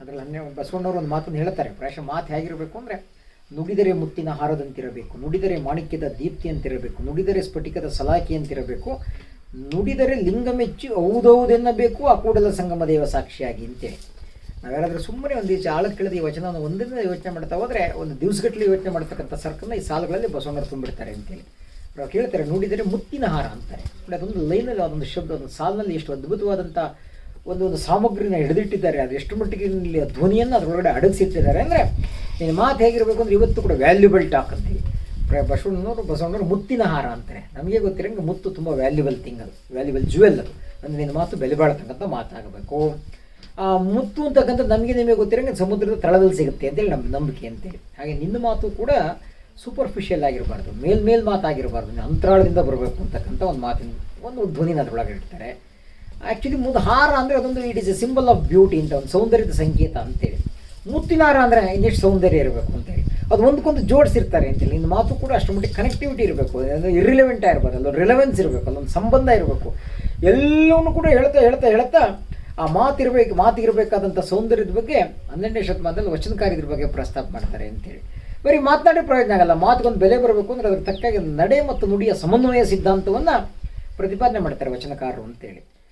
ಅದರಲ್ಲಿ ಹನ್ನೆ ಬಸವಣ್ಣವರು ಒಂದು ಮಾತನ್ನು ಹೇಳ್ತಾರೆ. ಪ್ರಾಯಶಃ ಮಾತು ಹೇಗಿರಬೇಕು ಅಂದರೆ, ನುಡಿದರೆ ಮುತ್ತಿನ ಹಾರದಂತಿರಬೇಕು, ನುಡಿದರೆ ಮಾಣಿಕ್ಯದ ದೀಪ್ತಿ ಅಂತಿರಬೇಕು, ನುಡಿದರೆ ಸ್ಫಟಿಕದ ಸಲಾಕಿ ಅಂತಿರಬೇಕು, ನುಡಿದರೆ ಲಿಂಗ ಮೆಚ್ಚಿ ಹೌದೌದೆನ್ನಬೇಕು ಆ ಕೂಡಲ ಸಂಗಮ ದೇವ ಸಾಕ್ಷಿಯಾಗಿ ಅಂತೇಳಿ. ನಾವ್ಯಾರಾದ್ರೂ ಸುಮ್ಮನೆ ಒಂದು ಈಚೆ ಆಳದ ಕೆಳದ ಈ ವಚನವನ್ನು ಒಂದರಿಂದ ಯೋಚನೆ ಮಾಡ್ತಾ ಹೋದರೆ, ಒಂದು ದಿವಸಗಟ್ಟಲೆ ಯೋಚನೆ ಮಾಡ್ತಕ್ಕಂಥ ಸರ್ಕನ್ನ ಈ ಸಾಲುಗಳಲ್ಲಿ ಬಸವಣ್ಣರು ತುಂಬಿಡ್ತಾರೆ ಅಂತೇಳಿ. ಅವ್ರು ಕೇಳ್ತಾರೆ, ನುಡಿದರೆ ಮುತ್ತಿನ ಹಾರ ಅಂತಾರೆ. ಅದೊಂದು ಲೈನಲ್ಲಿ ಅದೊಂದು ಶಬ್ದ ಒಂದು ಸಾಲಿನಲ್ಲಿ ಎಷ್ಟು ಅದ್ಭುತವಾದಂಥ ಒಂದು ಒಂದು ಸಾಮಗ್ರಿನ ಹಿಡಿದಿಟ್ಟಿದ್ದಾರೆ. ಅದು ಎಷ್ಟು ಮಟ್ಟಿಗೆ ಧ್ವನಿಯನ್ನು ಅದರೊಳಗಡೆ ಅಡಗಿಸಿಟ್ಟಿದ್ದಾರೆ ಅಂದರೆ, ನಿನ್ನ ಮಾತು ಹೇಗಿರಬೇಕು ಅಂದರೆ ಇವತ್ತು ಕೂಡ ವ್ಯಾಲ್ಯೂಬಲ್ ಟಾಕ್ ಅಂತೀವಿ. ಪ್ರ- ಬಸವಣ್ಣನವರು ಮುತ್ತಿನ ಹಾರ ಅಂತಾರೆ. ನಮಗೆ ಗೊತ್ತಿರಂಗೆ ಮುತ್ತು ತುಂಬ ವ್ಯಾಲ್ಯೂಬಲ್ ಥಿಂಗ್ ಅದು ವ್ಯಾಲ್ಯೂಬಲ್ ಜುವೆಲ್ ಅದು. ಅಂದರೆ ನಿನ್ನ ಮಾತು ಬೆಲೆ ಬಾಳ್ತಕ್ಕಂಥ ಮಾತಾಗಬೇಕು. ಆ ಮುತ್ತು ಅಂತಕ್ಕಂಥದ್ದು ನಮಗೆ ನಿಮಗೆ ಗೊತ್ತಿರಂಗೆ ಸಮುದ್ರದ ತಳದಲ್ಲಿ ಸಿಗುತ್ತೆ ಅಂತೇಳಿ ನಮ್ಮ ನಂಬಿಕೆ ಅಂತೇಳಿ. ಹಾಗೆ ನಿನ್ನ ಮಾತು ಕೂಡ ಸೂಪರ್ಫಿಷಿಯಲ್ ಆಗಿರಬಾರ್ದು, ಮೇಲ್ಮೇಲ್ ಮೇಲ್ ಮಾತಾಗಿರಬಾರ್ದು ಅಂತರಾಳದಿಂದ ಬರಬೇಕು ಅಂತಕ್ಕಂಥ ಒಂದು ಮಾತಿನ, ಒಂದು ಧ್ವನಿನ ಅದರೊಳಗೆ ಇಡ್ತಾರೆ. ಆ್ಯಕ್ಚುಲಿ ಮುದ್ದು ಹಾರ ಅಂದರೆ ಅದೊಂದು it is a symbol of beauty ಅಂತ ಒಂದು ಸೌಂದರ್ಯದ ಸಂಕೇತ ಅಂತೇಳಿ. ಮುತ್ತಿನ ಹಾರ ಅಂದರೆ ಇನ್ನೆಷ್ಟು ಸೌಂದರ್ಯ ಇರಬೇಕು ಅಂತೇಳಿ. ಅದು ಒಂದಕ್ಕೊಂದು ಜೋಡಿಸಿರ್ತಾರೆ ಅಂತೇಳಿ. ಇನ್ನು ಮಾತು ಕೂಡ ಅಷ್ಟು ಮಟ್ಟಿಗೆ ಕನೆಕ್ಟಿವಿಟಿ ಇರಬೇಕು. ಇರಿಲೆವೆಂಟ್ ಆಗಿರ್ಬೋದು ಅಲ್ಲೊಂದು ರಿಲೆವೆನ್ಸ್ ಇರಬೇಕು. ಅಲ್ಲೊಂದು ಸಂಬಂಧ ಇರಬೇಕು. ಎಲ್ಲವನ್ನು ಕೂಡ ಹೇಳ್ತಾ ಹೇಳ್ತಾ ಹೇಳ್ತಾ ಆ ಮಾತಿರಬೇಕು, ಮಾತಿರಬೇಕಾದಂಥ ಸೌಂದರ್ಯದ ಬಗ್ಗೆ ಹನ್ನೆರಡನೇ ಶತಮಾನದಲ್ಲಿ ವಚನಕಾರಿದ್ರ ಬಗ್ಗೆ ಪ್ರಸ್ತಾಪ ಮಾಡ್ತಾರೆ ಅಂತೇಳಿ. ಬರೀ ಮಾತನಾಡಿ ಪ್ರಯೋಜನ ಆಗಲ್ಲ. ಮಾತಿಗೊಂದು ಬೆಲೆ ಬರಬೇಕು ಅಂದರೆ ಅದಕ್ಕೆ ತಕ್ಕಾಗಿ ನಡೆ ಮತ್ತು ನುಡಿಯ ಸಮನ್ವಯ ಸಿದ್ಧಾಂತವನ್ನು ಪ್ರತಿಪಾದನೆ ಮಾಡ್ತಾರೆ ವಚನಕಾರರು ಅಂತೇಳಿ.